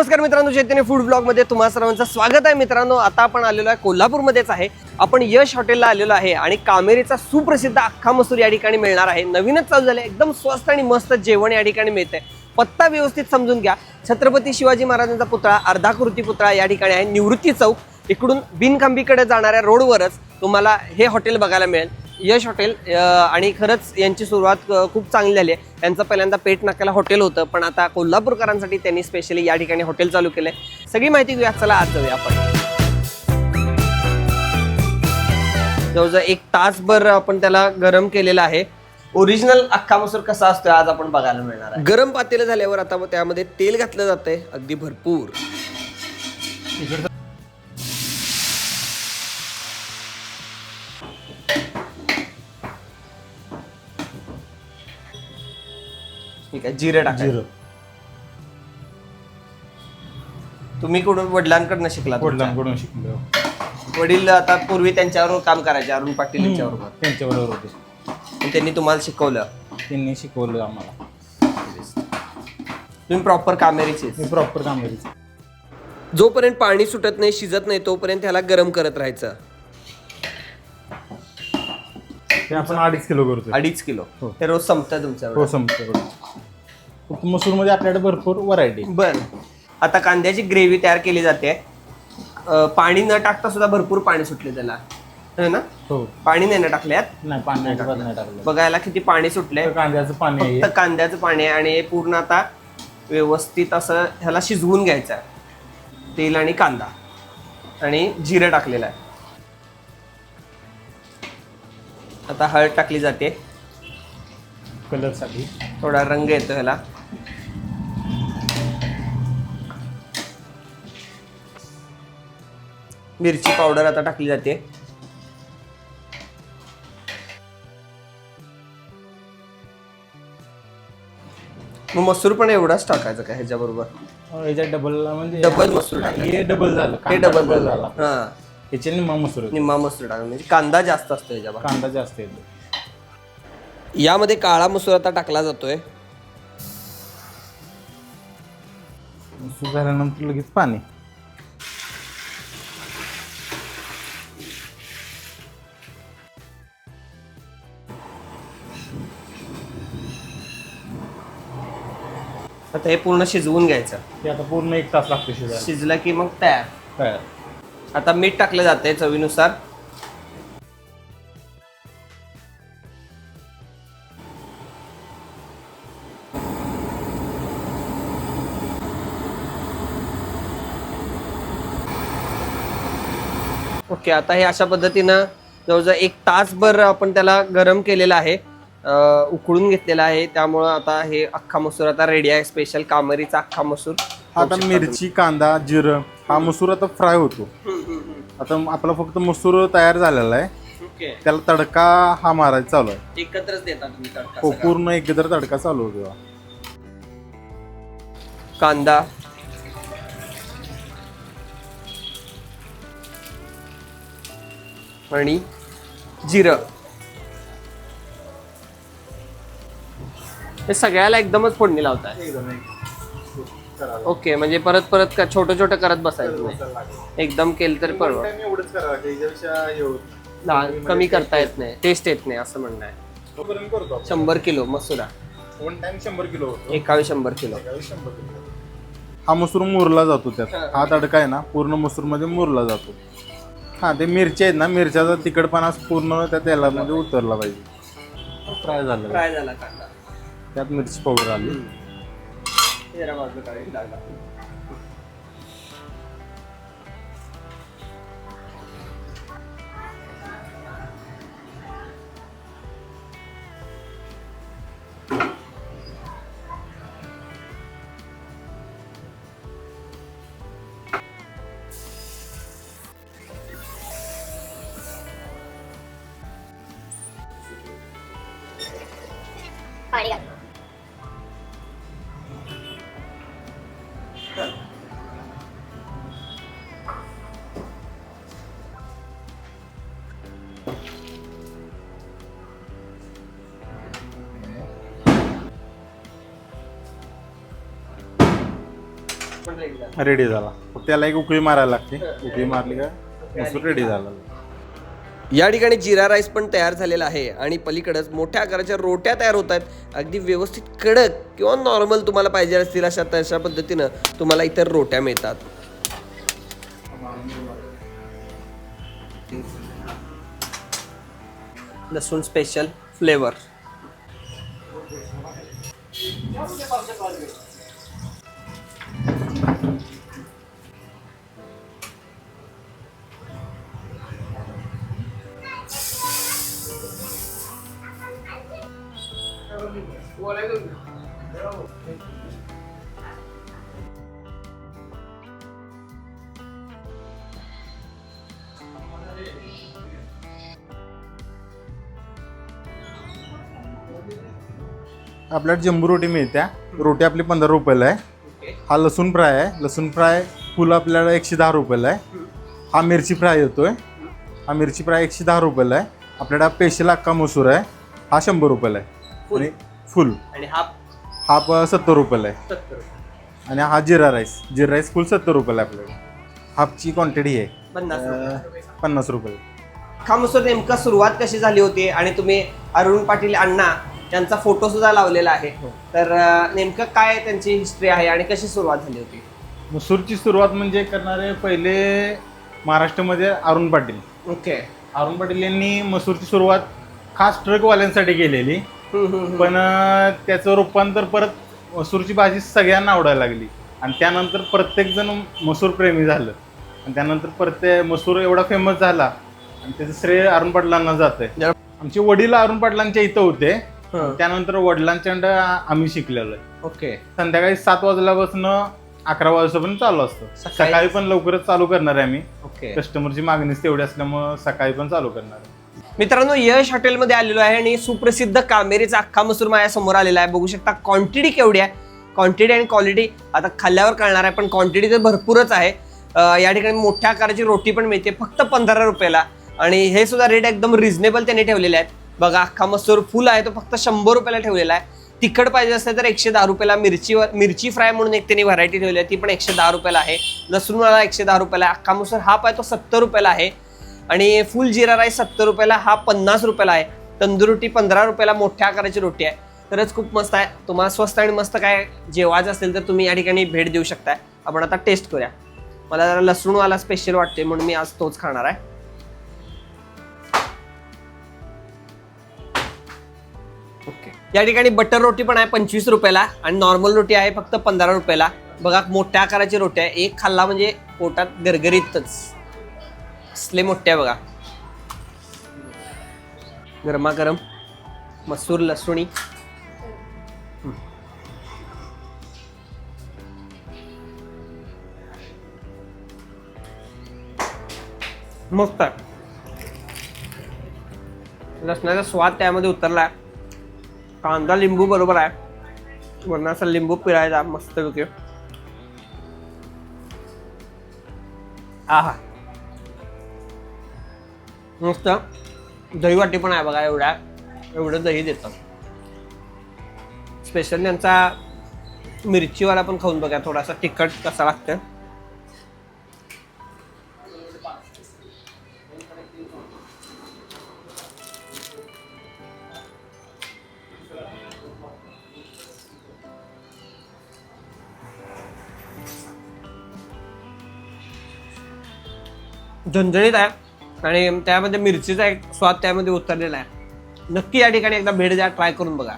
नमस्कार मित्रांनो चैतन्य फूड ब्लॉगमध्ये तुम्हा सर्वांचं स्वागत आहे. मित्रांनो आता आपण आलेलो आहे कोल्हापूरमध्येच आहे. आपण यश हॉटेलला आलेलो आहे आणि कामेरीचा सुप्रसिद्ध अख्खा मसूर या ठिकाणी मिळणार आहे. नवीनच चालू झाले एकदम स्वस्त आणि मस्त जेवण या ठिकाणी मिळते पत्ता व्यवस्थित समजून घ्या. छत्रपती शिवाजी महाराजांचा पुतळा अर्धाकृती पुतळा या ठिकाणी आहे. निवृत्ती चौक. इकडून बिनखांबीकडे जाणाऱ्या रोडवरच तुम्हाला हे हॉटेल बघायला मिळेल. यश हॉटेल आणि खरंच यांची सुरुवात खूप चांगली झाली आहे. यांचं पहिल्यांदा पेट नाक्याला हॉटेल होतं पण आता कोल्हापूरकरांसाठी त्यांनी स्पेशली या ठिकाणी हॉटेल चालू केलंय. सगळी माहिती घेऊया चला आज जाऊया आपण. जवळजवळ एक तासभर आपण त्याला गरम केलेला आहे. ओरिजिनल अख्खा मसूर कसा असतो आज आपण बघायला मिळणार आहे. गरम पातेलं झाल्यावर आता त्यामध्ये तेल घातलं जातंय अगदी भरपूर. ठीक आहे. जिरे टाका जिरं. तुम्ही कुठून वडिलांकडनं शिकला वडिलांकडून शिकलो. वडील आता पूर्वी त्यांच्यावर काम करायचे अरुण पाटील यांच्याबरोबर. त्यांच्याबरोबर होते. त्यांनी तुम्हाला शिकवलं? त्यांनी शिकवलं आम्हाला. तुम्ही प्रॉपर कामेरीचे मी प्रॉपर कामगिरी जोपर्यंत पाणी सुटत नाही शिजत नाही तोपर्यंत त्याला गरम करत राहायचं. ते आपण अडीच किलो करतो अडीच किलो. हो. ते रोज संपतं तुमच्यावर. हो संपतो. मसूरमध्ये आपल्याकडे भरपूर व्हरायटी बर. आता कांद्याची ग्रेव्ही तयार केली जाते. अं, पाणी न टाकता सुद्धा भरपूर पाणी सुटले त्याला. है ना? हो. पाणी नाही ना टाकल्यात? नाही पाणी नाही टाकलं बघायला किती पाणी फक्त कांद्याचं पाणी आहे. फक्त कांद्याचं पाणी आहे आणि हे पूर्ण आता व्यवस्थित असं ह्याला शिजवून घ्यायचं आहे. तेल आणि कांदा. आणि जिरं टाकलेलं आहे. आता हळद टाकली जाते. कलरसाठी. थोडा रंग येतो ह्याला. मिरची पावडर आता टाकली जाते. मग मसूर पण एवढाच टाकायचं का ह्याच्याबरोबर? याच्यात डबल म्हणजे डबल मसूर टाकायचं. हे डबल झालं हे डबल झालं. हा. ह्याचे निम्मा मसूर आहे. निम्मा मसूर टाका म्हणजे कांदा जास्त असतो ह्याच्यावर कांदा जास्त येतो. यामध्ये काळा मसूर आता टाकला जातोय. मसूर झाल्यानंतर लगेच पाणी. आता हे पूर्ण शिजवून घ्यायचं. ते आता पूर्ण एक तास लागतो शिजायला. शिजलं की मग तयार. तयार. आता मीठ टाकलं जाते चवीनुसार. ओके आता हे अशा पद्धतीनं जवळजवळ एक तासभर आपण त्याला गरम केलेलं आहे. उकळून घेतलेला आहे. त्यामुळं आता हे अख्खा मसूर आता रेडी आहे. स्पेशल कामरीचा अख्खा मसूर. आता मिरची कांदा जिरं हा मसूर आता फ्राय होतो. आता आपला फक्त मसूर तयार झालेला आहे. त्याला तडका हा मारायचा चालू आहे. एकत्रच देता तुम्ही तडका हो. पूर्ण एकत्र तडका चालू होतो. कांदा. आणि जिरं. हे सगळ्याला एकदमच फोडणी लावताय. ओके म्हणजे परत परत का छोटं छोटं करत बसायचं नाही. एकदम केलं तरी परवा एवढंच करा त्याच्यापेक्षा हे होत. लहान कमी करता येत नाही. टेस्ट येत नाही असं म्हणणं आहे. तोपर्यंत करतो आपण. शंभर किलो मसुरा. वन टाइम शंभर किलो होतो. एकावी शंभर किलो. एकावेळी शंभर किलो हा मसूर मुरला जातो त्यात. हा. तडका आहे ना पूर्ण मसूरमध्ये मुरला जातो. हा ते मिरच्या आहेत ना मिरच्याचा तिखटपणा पूर्ण त्या तेलामध्ये उतरला पाहिजे. फ्राय झालं. फ्राय झाला कांदा त्यात मिरची पावडर आली तेरा बाजू काढून टाका. रेडी झाला. त्याला एक उकळी मारायला लागते. उकळी मारली का? मसूर रेडी झाला. या ठिकाणी जिरा राईस पण तयार झालेला आहे आणि पलीकडेच मोठ्या आकाराच्या रोट्या तयार होत आहेत. अगदी व्यवस्थित कडक किंवा नॉर्मल तुम्हाला पाहिजे असतील अशा तशा पद्धतीनं तुम्हाला इतर रोट्या मिळतात. लसूण स्पेशल फ्लेवर. आपल्याला जम्बू रोटी मिळत्या. रोटी आपली पंधरा रुपयाला आहे. हा लसूण फ्राय आहे. लसूण फ्राय फुल आपल्याला एकशे दहा रुपयाला आहे. हा मिरची फ्राय येतोय. हा मिरची फ्राय एकशे दहा रुपयाला आहे. आपल्याला स्पेशल अक्का मसूर आहे. हा शंभर रुपयाला आहे. फुल. आणि फुल. आणि हा हा प सत्तर रुपयाला आहे. आणि हा जिरा राईस. जिरा राईस फुल सत्तर रुपयाला आहे आपल्याला. हाफची क्वांटिटी आहे. पन्नास अं, पन्नास रुपये खामसर नेमका सुरुवात कशी झाली होती? आणि तुम्ही अरुण पाटील अण्णा यांचा फोटो सुद्धा लावलेला आहे. तर अं, नेमकं काय त्यांची हिस्ट्री आहे आणि कशी सुरुवात झाली होती? मसूरची सुरुवात म्हणजे करणारे पहिले महाराष्ट्रामध्ये अरुण पाटील. ओके. अरुण पाटील यांनी मसूरची सुरुवात खास ट्रकवाल्यांसाठी केलेली. पण त्याचं रूपांतर परत मसूरची भाजी सगळ्यांना आवडायला लागली. आणि त्यानंतर प्रत्येकजण मसूर प्रेमी झालं. आणि त्यानंतर प्रत्येक मसूर एवढा फेमस झाला. आणि त्याचं श्रेय अरुण पाटलांना जात आहे आमचे वडील अरुण पाटलांच्या इथं होते. त्यानंतर वडिलांच्याकडं आम्ही शिकलेलो आहे. ओके. संध्याकाळी सात वाजल्यापासून अकरा वाजेपर्यंत चालू असतं. सकाळी- सकाळी पण लवकरच चालू करणार आहे आम्ही. ओके. कस्टमरची मागणीच तेवढी असल्यामुळं सकाळी पण चालू करणार आहे. मित्रांनो यश हॉटेलमध्ये आलेलो आहे आणि सुप्रसिद्ध कामेरीचा अख्खा मसूर माझ्यासमोर आलेला आहे. बघू शकता क्वांटिटी केवढी आहे. क्वांटिटी आणि क्वालिटी आता खाल्ल्यावर कळणार आहे पण क्वांटिटी तर भरपूरच आहे. अं, या ठिकाणी मोठ्या आकाराची रोटी पण मिळते फक्त पंधरा रुपयाला. आणि हे सुद्धा रेट एकदम रिझनेबल त्यांनी ठेवलेले आहेत. बघा अख्खा मसूर फुल आहे तो फक्त शंभर रुपयाला ठेवलेला आहे. तिखट पाहिजे असेल तर एकशे दहा रुपयाला मिरचीवर मिरची फ्राय म्हणून एक त्यांनी व्हरायटी ठेवली आहे ती पण एकशे दहा रुपयाला आहे. लसूणवाला एकशे दहा रुपयाला आहे. अख्खा मसूर हाफ आहे तो सत्तर रुपयाला आहे. आणि फुल जिरा राईस सत्तर रुपयाला हा पन्नास रुपयाला आहे. तंदूर रोटी पंधरा रुपयाला मोठ्या आकाराची रोटी आहे. तरच खूप मस्त आहे. तुम्हाला स्वस्त आणि मस्त काय जेवायचं असेल तर तुम्ही या ठिकाणी भेट देऊ शकताय. आपण आता टेस्ट करूया. मला जरा लसूणवाला स्पेशल वाटते म्हणून मी आज तोच खाणार आहे. या ठिकाणी बटर रोटी पण आहे पंचवीस रुपयाला आणि नॉर्मल रोटी आहे फक्त पंधरा रुपयाला. बघा मोठ्या आकाराची रोटी आहे. एक खाल्ला म्हणजे पोटात गरगरीतच. असले मोठ्या आहे बघा. गरमागरम मसूर लसुणी. मस्त. लसणाचा स्वाद त्यामध्ये उतरला. कांदा लिंबू बरोबर आहे. वरण असा लिंबू पिळायचा मस्त पैकी आहा. मस्त. दही वाटी पण आहे बघा एवढ्या एवढं दही देतं स्पेशल त्यांचा मिरचीवाला पण खाऊन बघा थोडासा तिखट कसा लागतं झणझणीत आहे. आणि त्यामध्ये मिरचीचा एक स्वाद त्यामध्ये उतरलेला आहे. नक्की या ठिकाणी एकदा भेट द्या ट्राय करून बघा.